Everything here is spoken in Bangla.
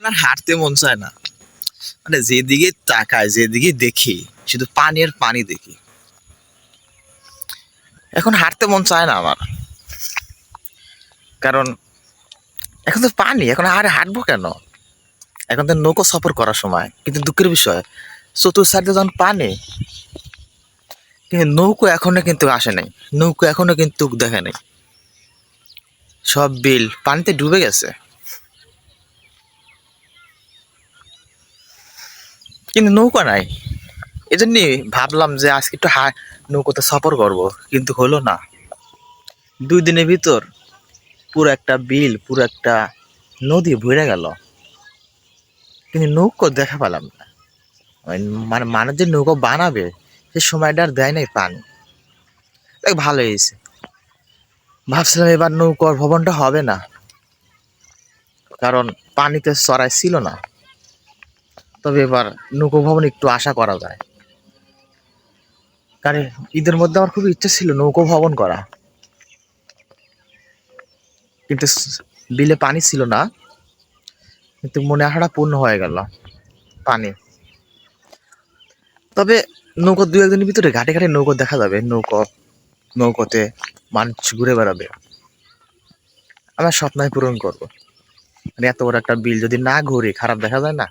আপনার হাঁটতে মন চায় না। মানে যেদিকে তাকায়, যেদিকে দেখি, শুধু পানি আর পানি দেখি। এখন হাঁটতে মন চায় না আমার। কারণ এখন তো পানি, এখন আর হাঁটবো কেন? এখন তো নৌকো সফর করার সময়, কিন্তু দুঃখের বিষয়, চতুর্থ সাইডে যখন পানি, কিন্তু নৌকো এখনও কিন্তু আসে নাই, নৌকো এখনও কিন্তু দেখে নাই। সব বিল পানিতে ডুবে গেছে। কিন্তু নৌকা নাই। এই জন্যে ভাবলাম যে আজকে একটু হা নৌকোতে সফর করব, কিন্তু হলো না। দুই দিনের ভিতর পুরো একটা বিল, পুরো একটা নদী ভরে গেল। কিন্তু নৌকো দেখা পেলাম না। মানে মানুষ যে নৌকো বানাবে, সে সময়টা আর দেয় নাই পানি। দেখ ভালো হয়েছে। ভাবছিলাম এবার নৌকোর ভবনটা হবে না। কারণ পানিতে চড়াই ছিল না। তবে এবার নৌকো ভবন একটু আশা করা যায়। কারণ ঈদের মধ্যে আমার খুব ইচ্ছা ছিল নৌকো ভবন করা। কিন্তু বিলে পানি ছিল না। কিন্তু মনে আশাটা পূর্ণ হয়ে গেল পানি। তবে নৌকো দু একদিনের ভিতরে ঘাটে ঘাটে নৌকো দেখা যাবে। নৌকো, নৌকোতে মানুষ ঘুরে বেড়াবে। আমার স্বপ্নই পূরণ করব। মানে এত বড় একটা বিল যদি না ঘুরে, খারাপ দেখা যায় না?